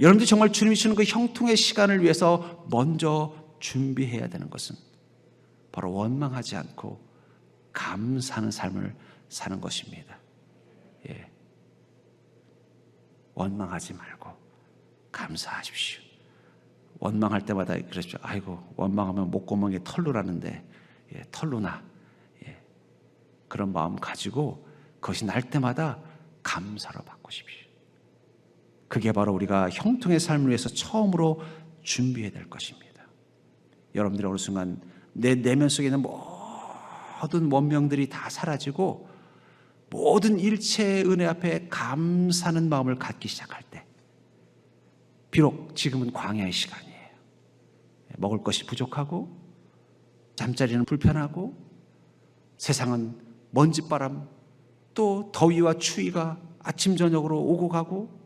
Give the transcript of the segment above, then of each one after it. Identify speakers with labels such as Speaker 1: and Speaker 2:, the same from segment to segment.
Speaker 1: 여러분들이 정말 주님이 주는 그 형통의 시간을 위해서 먼저 준비해야 되는 것은 바로 원망하지 않고 감사하는 삶을 사는 것입니다. 예. 원망하지 말고 감사하십시오. 원망할 때마다 그러십시오. 아이고 원망하면 목구멍에 털로라는데 예, 털로 나 예, 그런 마음 가지고 그것이 날 때마다 감사로 바꾸십시오. 그게 바로 우리가 형통의 삶을 위해서 처음으로 준비해야 될 것입니다. 여러분들이 어느 순간 내 내면 속에 있는 모든 원명들이 다 사라지고 모든 일체의 은혜 앞에 감사하는 마음을 갖기 시작할 때 비록 지금은 광야의 시간이에요. 먹을 것이 부족하고 잠자리는 불편하고 세상은 먼지바람 또 더위와 추위가 아침 저녁으로 오고 가고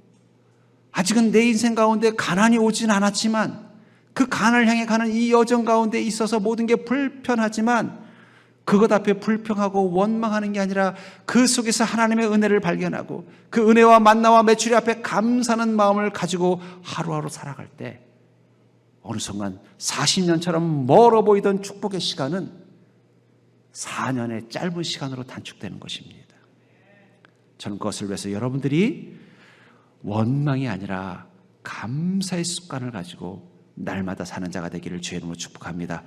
Speaker 1: 아직은 내 인생 가운데 가난이 오진 않았지만 그 가난을 향해 가는 이 여정 가운데 있어서 모든 게 불편하지만 그것 앞에 불평하고 원망하는 게 아니라 그 속에서 하나님의 은혜를 발견하고 그 은혜와 만나와 매출이 앞에 감사하는 마음을 가지고 하루하루 살아갈 때 어느 순간 40년처럼 멀어 보이던 축복의 시간은 4년의 짧은 시간으로 단축되는 것입니다. 저는 그것을 위해서 여러분들이 원망이 아니라 감사의 습관을 가지고 날마다 사는 자가 되기를 주의 이름으로 축복합니다.